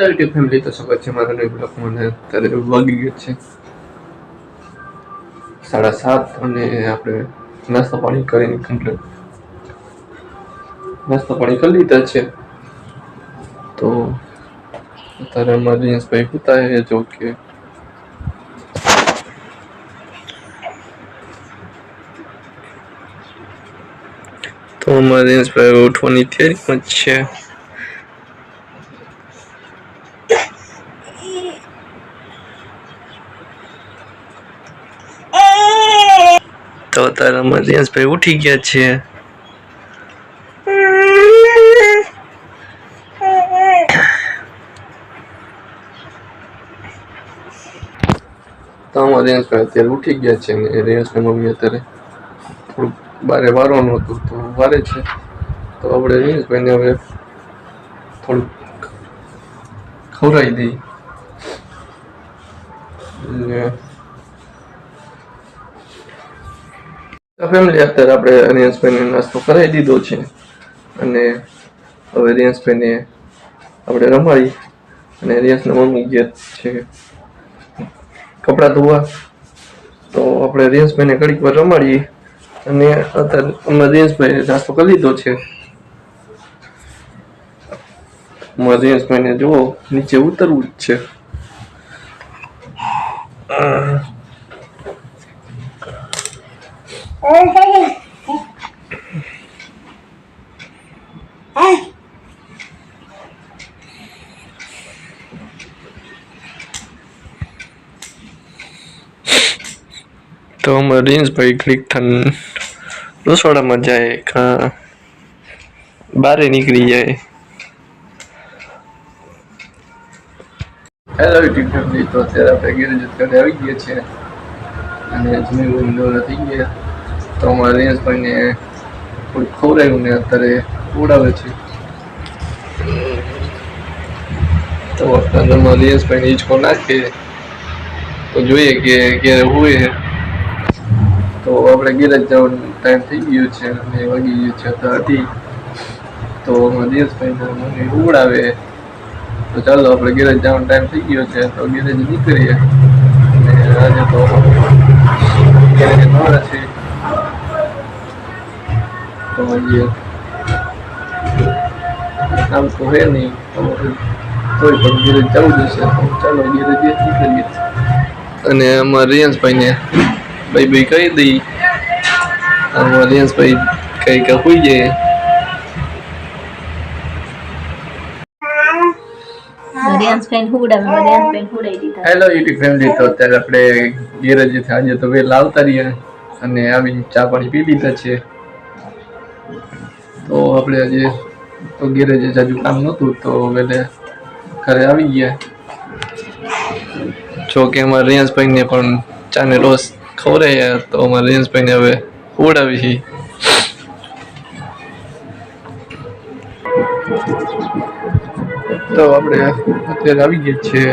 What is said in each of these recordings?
YouTube family તો સ્વાગત છે મારા નવી બ્લોગ મને અત્યારે વાગી ગયો છે. સાડા સાત અને આપણે નાસ્તો પાણી કરીને કમ્પ્લીટ નાસ્તો પાણી કરી લીધા છે. તો અત્યારે અમારા ભાઈ પૂતા છે જો કે તો અમારા ઉઠવાની પણ છે. તો અત્યારે અમારા દિનેશભાઈ ઉઠી ગયા છે તો અમારા દિનેશભાઈ અત્યારે ઉઠી ગયા છે ને રેન્સની મમ્મી અત્યારે થોડુંક બારે વારવાનું હતું, તો વારે છે. તો આપણે દિનેશભાઈને હવે થોડુંક ખવડાવી દઈએ. ને ફેમિલી અત્યારે આપણે રિયાંશભાઈને નાસ્તો કરાવી દીધો છે. અને હવે રિયાંશભાઈને આપણે રમાડી. અને રિયાંશના મમ્મી ગયા છે, કપડાં ધોવા. તો આપણે રિયાંશભાઈને ઘડીક વાર રમાડીએ. અને અત્યારે અમે રિયાંશભાઈ નાસ્તો કરી લીધો છે. અમારા રિયાંશભાઈને જુઓ, નીચે ઉતરવું જ છે. તો મરીન્સભાઈ ક્લિક થન. રસોડામાં જાય કાં બારે નીકળી જાય. હેલો યુટ્યુબ ફેમિલી તો અત્યારે આપણે ગેરેજ ઘરે આવી ગયા છે. અને જમી દોરા થઈ ગયા. તો અમારા રિયાંશભાઈને થોડું ખવડાવ્યું ને અત્યારે ઉડાવે છે. તો અત્યારે અમારા રિયાંશભાઈને હિંચકો નાખીએ. તો જોઈએ કે ક્યારે હોય. તો આપણે ગેરેજ જવાનો ટાઈમ થઈ ગયો છે અને વાગી ગયો છે તો હતી તો અમારા દિનેશભાઈને મને ઉડાવે. તો ચાલો આપણે ગેરેજ જવાનો ટાઈમ થઈ ગયો છે. તો ગેરેજ નીકળીએ. અને આજે તો ગેરેજ નવરા છે. તો આજે કામ તો હે નહીં તોય પણ ગેરેજ જવું જશે ચાલો ગેરેજ નીકળીએ અને અમારા રિયાંશભાઈને ભાઈ ભાઈ કહી દઈ. અમારા રિયાંશભાઈ કઈ કે હોઈ જાય. હેલો યુટ્યુબ ફેમિલી તો અત્યારે આપણે ગેરેજથી આજે તો વહેલા આવતા રહ્યા અને આવી ચા પાણી પી લીધા છે. તો આપણે આજે તો ગેરેજે જાજુ કામ નહોતું તો વહેલે ઘરે આવી ગયા. જો કે અમારા રિયાંશભાઈને પણ ચાને રોજ ખવડાવ્યા તો અમારા રિયાંશભાઈને હવે ખવડાવી છે તો આપણે અત્યારે આવી ગયા છીએ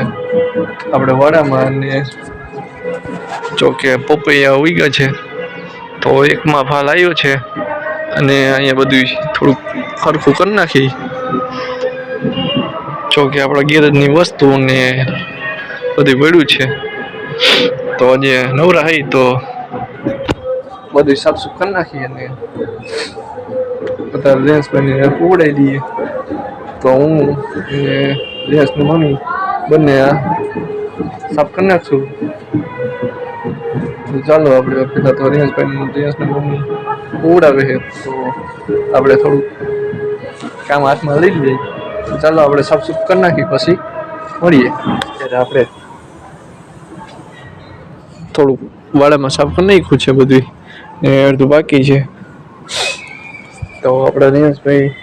આપણે વાડામાં અને જો કે પપૈયા ઉગ્યા છે. તો એકમાં ફાલ આવ્યો છે. અને અહીંયા બધું થોડુંક હરખું કરી નાખી. જો કે આપણા ગેરેજની વસ્તુ ને બધું પડ્યું છે. તો આજે નવરા હઈ તો બધું સાફ સુફ કરી નાખી અને બધા રેન્સભાઈને ઉડાવી દઈએ. તો હું અને રેન્સની મમ્મી બંને સાફ કરી નાખશું. ચાલો આપણે પેલા તો રેન્સભાઈ રેન્સની મમ્મી ઉડાવે છે તો આપણે થોડું કામ હાથમાં લઈ લઈએ. ચાલો આપણે સાફ સુફ કરી નાખી પછી મળીએ. ત્યારે આપણે થોડુંક વાડામાં સાફ કરી નાખ્યું છે બધું ને અડધું બાકી છે. તો આપણે રિયાંશભાઈ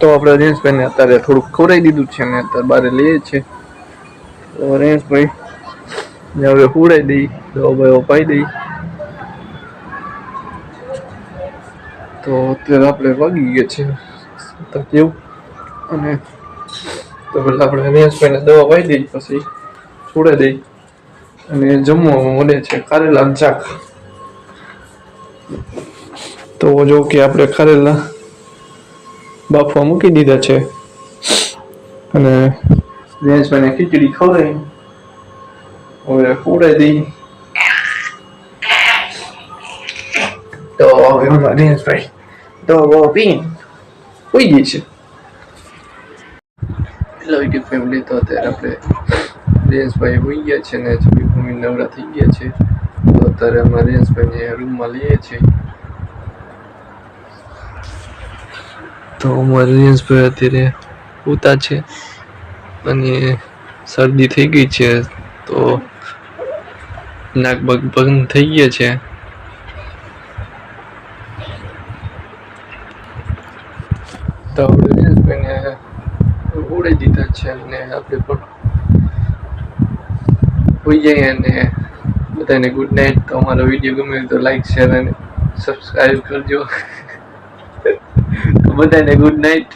તો આપણે દિનેશભાઈને અત્યારે થોડુંક ખવડાવી દીધું છે ને અત્યારે બારે લઈએ છે તો રિયાંશભાઈ ને હવે હુડાઈ દઈ દવા બવા પાઈ દઈ. તો અત્યારે આપણે વાગી ગયા છે તો કેવું? અને તો પેલા આપણે રિયાંશભાઈને દવા પાઈ દઈ, પછી છોડે દઈ. અને જમવામાં મળે છે કારેલાનું શાક. તો જો કે આપણે કારેલા બાફવા મૂકી દીધા છે. અને રેન્જભાઈને ખીચડી ખવડાવી હવે ખવડાવી દઈ તો હવે અમારા રેન્જભાઈ તો પી હોઈ ગઈ છે હેલો યુટ્યુબ ફેમિલી તો અત્યારે આપણે રેન્સભાઈ હોઈ ગયા છે ને છબી ભૂમિ નવરા થઈ ગયા છે. તો અત્યારે અમે રેન્સભાઈને રૂમમાં લઈએ છીએ. તો અમારે રેન્સભાઈ અત્યારે ઉતા છે. અને શરદી થઈ ગઈ છે, તો નાક બગ બંધ થઈ ગયા છે. તો આપણે ઉડાઈ દીધા છે અને આપણે પણ હોઈ જઈએ અને બધાને ગુડ નાઇટ તો અમારો વીડિયો ગમે તો લાઈક શેર અને સબસ્ક્રાઈબ કરજો. બધાને ગુડ નાઇટ